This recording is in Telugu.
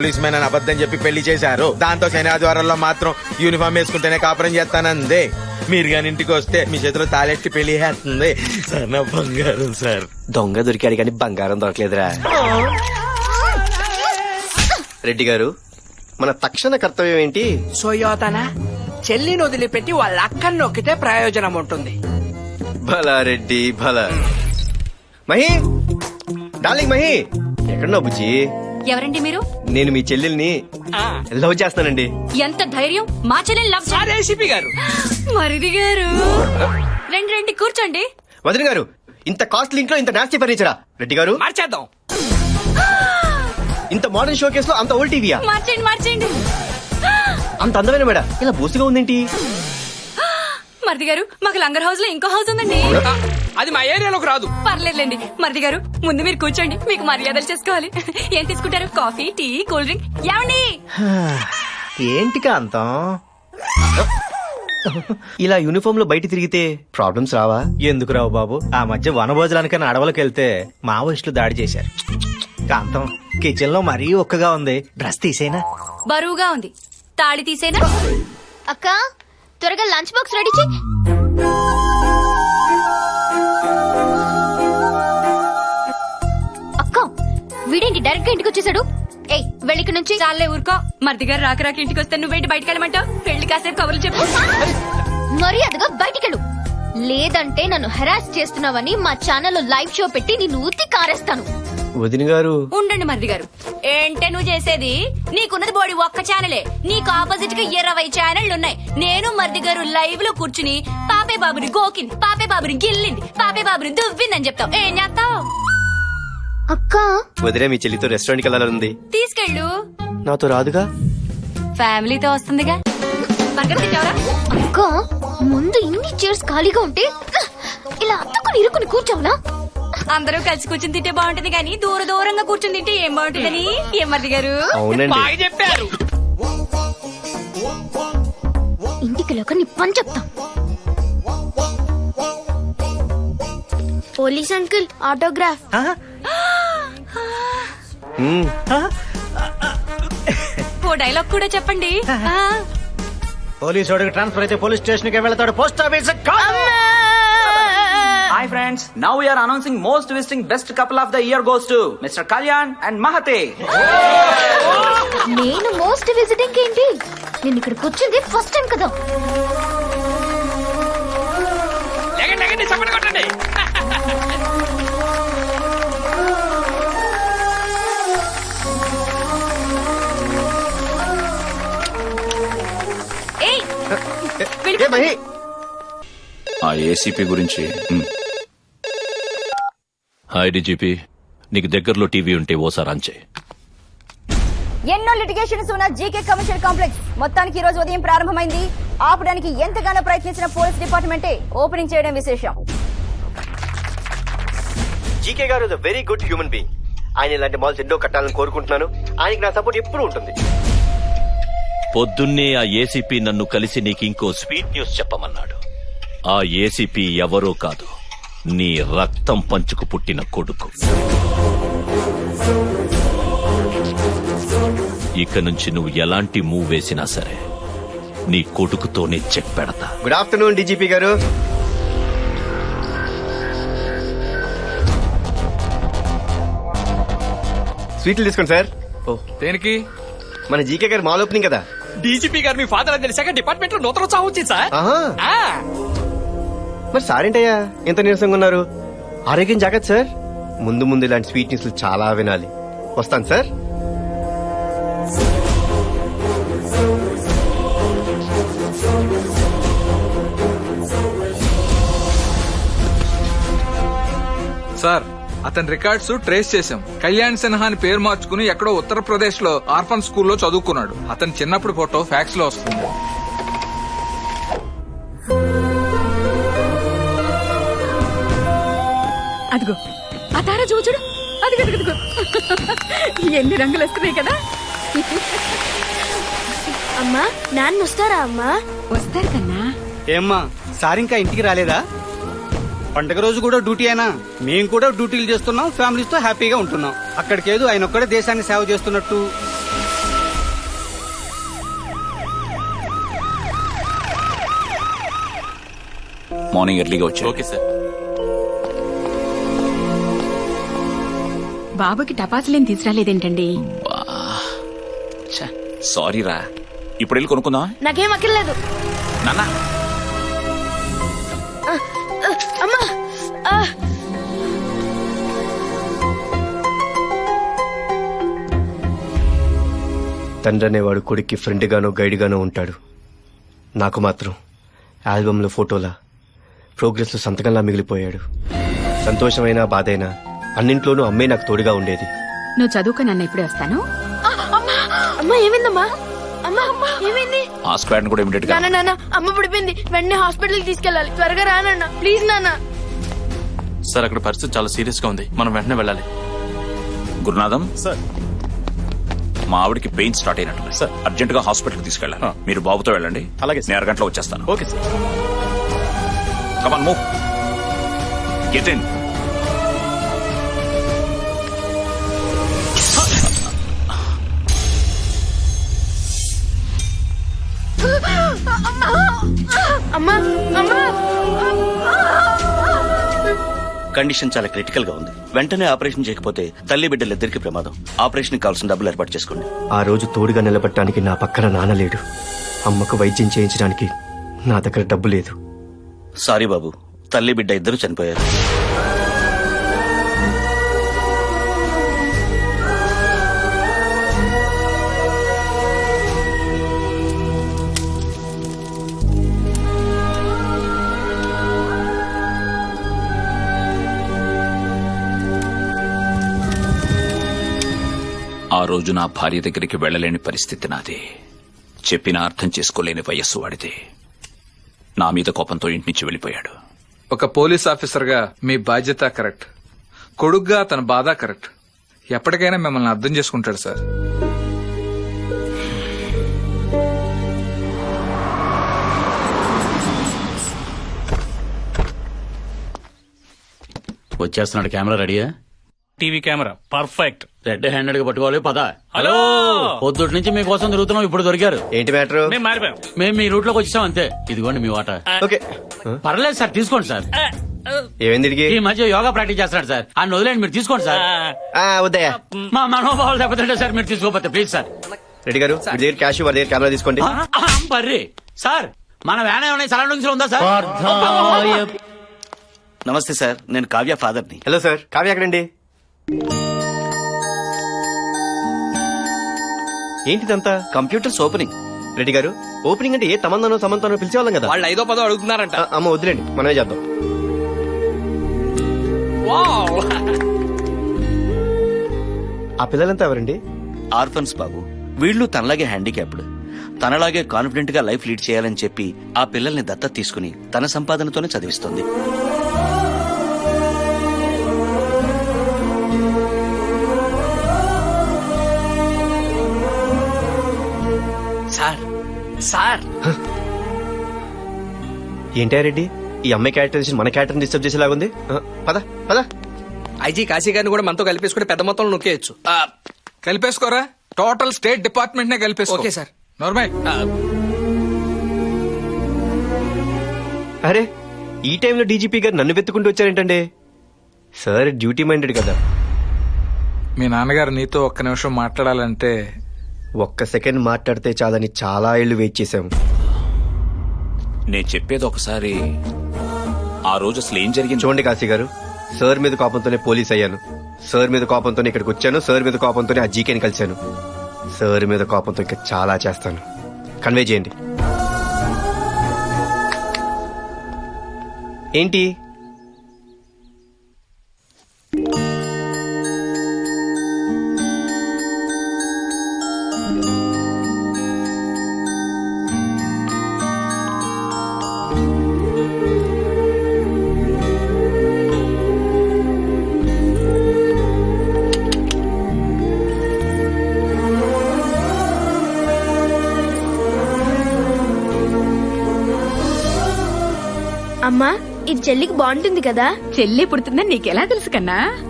పోలీస్ మ్యాన్ అని అబద్ధం చెప్పి పెళ్ళి చేశారు. దాంతో శని ఆదివారాల్లో మాత్రం యూనిఫామ్ వేసుకుంటేనే కాపురం చేస్తానందే. మీరు కానీ ఇంటికి వస్తే మీ చేతిలో తాళెట్టి పెళ్ళి చేస్తుంది. సార్ నా బంగారం సార్. దొంగ దొరికాడు కానీ బంగారం దొరకలేదురా. రెడ్డి గారు మన తక్షణ కర్తవ్యం ఏంటి? సోయోతన? చెల్లిని వదిలిపెట్టి వాళ్ళ అక్కని నొక్కితే ప్రయోజనం ఉంటుంది. భలా రెడ్డి భలా. మహి! డార్లింగ్ మహి! ఎక్కడున్నావు బుజ్జి? ఎవరండి మీరు? నేను మీ చెల్లెల్ని లవ్ చేస్తానండి. ఎంత ధైర్యం? మా చెల్లెలు లవ్ చే- ఏసీపీ గారు. మరిది గారు. రండి రండి కూర్చోండి. వదిన గారు ఇంత కాస్ట్లీ ఇంట్లో ఇంత నాస్తి ఫర్నిచరా రెడ్డి గారు. మార్చేద్దాం. ఇంత మోడర్న్ షో కేసులో అంత ఓల్డ్ టీవీయా మార్చేయండి మార్చేయండి. అంత అందమైన మేడ. ఇలా బూసిగా ఉందేంటి? మరిది గారు మాకు లంగర్ హౌస్లో ఇంకో హౌస్ ఉందండి. అది మా ఏరియాలోకి రాదు. పర్లేదులేండి. మరిది గారు ముందు మీరు కూర్చోండి. మీకు మర్యాదలు చేసుకోవాలి. ఏం తీసుకుంటారు? Coffee tea cool drink? ఏమండి? ఏంటి కాంతం? ఇలా యూనిఫామ్లో బయట తిరిగితే ప్రాబ్లమ్స్ రావా? ఎందుకు రావు బాబు? ఆ మధ్య వనభోజనానికని అడవులకు వెళ్తే మావోయిస్టులు దాడి చేశారు. కాంతం కిచెన్లో మరీ ఒక్కగా ఉంది. డ్రెస్ తీసేనా? బరువుగా ఉంది. తాళి తీసేనా? అక్క త్వరగా లంచ్ బాక్స్ రెడీ చేయి. అక్క వీడేంటి డైరెక్ట్గా ఇంటికి వచ్చేసాడు? ఏయ్ వెళ్ళిక నుంచి. చాలే ఊరుకో. మరిది గారు రాక రాక ఇంటికి వస్తే నువ్వేంటి బయటకు వెళ్ళమంటావు? పెళ్ళి కాసేపు కబుర్లు చెప్పు. మర్యాదగా బయటికెళ్ళు. లేదంటే నన్ను హెరాస్ చేస్తున్నావని మా ఛానల్లో లైవ్ షో పెట్టి నిన్ను ఉత్తి కారేస్తాను. వదిన గారు. ఉండండి మరిది గారు. ఏంటే నువ్వు చేసేది? నీకున్నది బోడి ఒక్క ఛానలే నీకు ఆపోజిట్గా ఇరవై ఛానళ్ళు ఉన్నాయి. నేను మరిది గారు లైవ్లో కూర్చుని పాపే బాబుని గోకింది పాపే బాబుని గిల్లింది పాపే బాబుని దువ్విందని చెప్తావు. ఏం చేస్తావు? అక్క. వదిలే మీ చెల్లితో రెస్టారెంట్కి వెళ్ళాలంది తీసుకెళ్ళు. నాతో రాదుగా? ఫ్యామిలీతో వస్తుందిగా. బర్గర్ తింటావరా? అక్క ముందు ఇన్ని చైర్స్ ఖాళీగా ఉంటే ఇలా అత్తుకుని ఇరుకుని కూర్చోవాలా అందరూ కలిసి కూర్చుని తింటే బాగుంటుంది కానీ దూర దూరంగా కూర్చుని తింటే ఏం బాగుంటుందని? ఏం మరిది గారు? అవునండి. బాగా చెప్పారు. ఇంటికి లేక నీ పని చెప్తా. Police uncle autograph? మ్మ్. ఓ డైలాగ్ కూడా చెప్పండి. ఆ. పోలీసు వాడికి ట్రాన్స్ఫర్ అయితే పోలీస్ స్టేషన్కి వెళ్తాడు post office Hi friends, now we are announcing most visiting best couple of the year goes to Mr. Kalyan and Mahate. నేను మోస్ట్ విజిటింగ్ ఏంటి నేను ఇక్కడికి వచ్చింది ఫస్ట్ టైం కదా కొట్టండి ఏయ్ ఏ మహి ఆ ఏసీపీ గురించి. Hi DGP. నీకు దగ్గరలో టీవీ ఉంటే ఓసారి ఆన్ చేయి. ఎన్నో లిటిగేషన్స్ ఉన్న జీకే కమర్షియల్ కాంప్లెక్స్. మొత్తానికి ఈ రోజు ఉదయం ప్రారంభమైంది. ఆపడానికి ఎంతగానో ప్రయత్నించిన పోలీస్ డిపార్ట్మెంటే ఓపెనింగ్ చేయడం విశేషం. జీకే గారు వెరీ గుడ్ హ్యూమన్ బీయింగ్ ఆయన ఇలాంటి మాల్స్ ఎన్నో కట్టాలని కోరుకుంటున్నాను. ఆయనకి నా సపోర్ట్ ఎప్పుడూ ఉంటుంది. పొద్దున్నే ఆ ఏసీపీ నన్ను కలిసి నీకు ఇంకో స్వీట్ న్యూస్ చెప్పమన్నాడు. ఆ ఏసీపీ ఎవరో కాదు. నీ రక్తం పంచుకు పుట్టిన కొడుకు. ఇక నుంచి నువ్వు ఎలాంటి మూవ్ వేసినా సరే నీ కొడుకుతోనే చెక్ పెడతా. గుడ్ ఆఫ్టర్నూన్ డీజీపీ గారు. స్వీట్లు తీసుకోండి సార్ ఓ. దేనికి? మన జీకే గారు మాల్ ఓపెనింగ్ కదా డీజీపీ గారు మీ ఫాదర్ అని తెలిసాక డిపార్ట్మెంట్లో నూతన ఉత్సాహం వచ్చింది సార్ ఆహా. ఆ, మరి సార్ ఏంటయ్యా ఎంత నీరసంగా ఉన్నారు? ఆరోగ్యం జాగ్రత్త సార్. ముందు ముందు ఇలాంటి స్వీట్ న్యూస్లు చాలా వినాలి. వస్తాను సార్. సార్ అతని రికార్డ్స్ ట్రేస్ చేశాం. కళ్యాణ్ సిన్హా అని పేరు మార్చుకుని ఎక్కడో ఉత్తరప్రదేశ్లో ఆర్ఫన్ స్కూల్లో చదువుకున్నాడు. అతని చిన్నప్పుడు ఫోటో ఫ్యాక్స్లో వస్తుంది. అదిగో. ఆ తార చూచుడు అదిగో ఎన్ని రంగులు వస్తున్నాయి కదా. అమ్మా నాన్న వస్తారా అమ్మా? వస్తారు కన్నా. ఏమ్మా సార్ ఇంకా ఇంటికి రాలేదా? పండగ రోజు కూడా డ్యూటీ అయినా? మేము కూడా డ్యూటీలు చేస్తున్నాం ఫ్యామిలీస్తో హ్యాపీగా ఉంటున్నాం. అక్కడికేదో ఆయన ఒక్కడే దేశాన్ని సేవ చేస్తున్నట్టు. మార్నింగ్ ఎర్లీగా వచ్చి ఓకే సార్. బాబుకి టపాసులేం తీసుకురాలేదేంటండి? సారీ రా ఇప్పుడు వెళ్ళి కొనుక్కుందాం నాకేం అక్కర్లేదు. నాన్న. అమ్మా. తండ్రి అనేవాడు కొడుక్కి ఫ్రెండ్ గానో గైడ్ గానో ఉంటాడు. నాకు మాత్రం ఆల్బంలో ఫోటోలా ప్రోగ్రెస్లో సంతకంలా మిగిలిపోయాడు. సంతోషమైనా బాధైనా అన్నింట్లోనూ అమ్మే నాకు తోడుగా ఉండేది. నువ్వు చదువుకో నన్ను ఇప్పుడే వస్తాను. అమ్మా ఏమైందమ్మా? అమ్మా అమ్మా ఏమైంది స్క్వాడ్ కూడా ఇమీడియట్గా నాన్న నాన్న అమ్మ పడిపోయింది వెంటనే హాస్పిటల్ తీసుకెళ్ళాలి. త్వరగా రానన్న ప్లీజ్ నాన్న. సార్ అక్కడ పరిస్థితి చాలా సీరియస్గా ఉంది. మనం వెంటనే వెళ్ళాలి. గురునాథం? సార్. మా ఆవిడకి పెయిన్ స్టార్ట్ అయినట్టు సార్. అర్జెంట్గా హాస్పిటల్ తీసుకెళ్ళాలి. ఆ. మీరు బాబుతో వెళ్ళండి. అలాగే. నేను అరగంటలో వచ్చేస్తాను. Okay sir. Come on move get in condition చాలా క్రిటికల్గా ఉంది. వెంటనే ఆపరేషన్ చేయకపోతే తల్లి బిడ్డలిద్దరికి ప్రమాదం. ఆపరేషన్ కావాల్సిన డబ్బులు ఏర్పాటు చేసుకోండి. ఆ రోజు తోడుగా నిలబడటానికి నా పక్కన నాన్న లేడు. అమ్మకు వైద్యం చేయించడానికి నా దగ్గర డబ్బు లేదు. సారీ బాబు తల్లి బిడ్డ ఇద్దరు చనిపోయారు. ఆ రోజు నా భార్య దగ్గరికి వెళ్ళలేని పరిస్థితి నాది. చెప్పినా అర్థం చేసుకోలేని వయస్సు వాడిది. నా మీద కోపంతో ఇంటి నుంచి వెళ్ళిపోయాడు. ఒక పోలీస్ ఆఫీసర్గా మీ బాధ్యత కరెక్ట్. కొడుగ్గా తన బాధ కరెక్ట్. ఎప్పటికైనా మిమ్మల్ని అర్థం చేసుకుంటాడు సార్. వచ్చేస్తున్నాడు కెమెరా రెడీయా? TV camera. పర్ఫెక్ట్. రెడ్ హ్యాండెడ్గా పట్టుకోవాలి పద. హలో! పొద్దుటి నుంచి మీకోసం తిరుగుతున్నాం ఇప్పుడు దొరికారు. ఏంటి మ్యాటర్? మేము మారిపోయాం. మేము మీ రూట్లోకి వచ్చేసాం అంతే. ఇదిగోండి మీ వాట ఓకే. పర్లేదు సార్ తీసుకోండి సార్. ఏమైంది ఈ మధ్య యోగా ప్రాక్టీస్ చేస్తున్నాడు సార్. ఆ వదిలేండి మీరు తీసుకోండి సార్. ఆ, వద్దయ్యా. మా మనోభావాలు దెబ్బతింటే సార్ మీరు తీసుకోకపోతే ప్లీజ్ సార్. రెడ్డి గారు మీ దగ్గర క్యాష్ వారి దగ్గర కెమెరా తీసుకోండి. బర్రి. సార్ మన వ్యాన్ ఏమైనా సరౌండింగ్స్లో ఉందా సార్? నమస్తే సార్ నేను కావ్య ఫాదర్ని. హలో సార్ కావ్య ఎక్కడండి? ఏంటిదంతా? కంప్యూటర్స్ ఓపెనింగ్ రెడ్డి గారు ఓపెనింగ్ అంటే ఏ తమందనో సమంతనో పిలిచేవాళ్ళం కదా? వాళ్ళు ఐదో పదో అడుగుతున్నారంట. ఆ, అమ్మ వదిలేండి మనమే చేద్దాం. ఆ పిల్లలంతా ఎవరండి? ఆర్ఫన్స్ బాబు వీళ్ళు తనలాగే హ్యాండిక్యాప్డ్. తనలాగే కాన్ఫిడెంట్గా లైఫ్ లీడ్ చేయాలని చెప్పి ఆ పిల్లల్ని దత్తత తీసుకుని తన సంపాదనతోనే చదివిస్తుంది. ఏంటా రెడ్డి? ఈ అమ్మాయి క్యారెక్టర్ మన క్యారెక్టర్ డిస్టర్బ్ చేసేలాగుంది? పద పద. ఐజీ కాశీ గారిని కూడా మనతో కలిపేసుకుంటే పెద్ద మొత్తంలో నొక్కేయచ్చు. కలిపేసుకోరా? టోటల్ స్టేట్ డిపార్ట్మెంట్ నే కలిపేసుకో. Okay, sir. నోర్మై అరే ఈ టైంలో డీజీపీ గారు నన్ను వెతుకుంటూ వచ్చారేంటండి? సార్ డ్యూటీ మైండెడ్ కదా. మీ నాన్నగారు నీతో ఒక్క నిమిషం మాట్లాడాలంటే ఒక్క సెకండ్ మాట్లాడితే చాలని చాలా ఏళ్ళు వెయిట్ చేశాము. నేను చెప్పేది ఒకసారి. ఆ రోజు అసలు ఏం జరిగింది? చూడండి కాశీ గారు. సార్ మీద కోపంతోనే పోలీస్ అయ్యాను. సార్ మీద కోపంతోనే ఇక్కడికి వచ్చాను. సార్ మీద కోపంతోనే ఆ జీకేని కలిశాను. సార్ మీద కోపంతో ఇంకా చాలా చేస్తాను. కన్వే చేయండి. ఏంటి? ఇది చెల్లికి బాగుంటుంది కదా. చెల్లి పుడుతుందని నీకెలా తెలుసు కన్నా?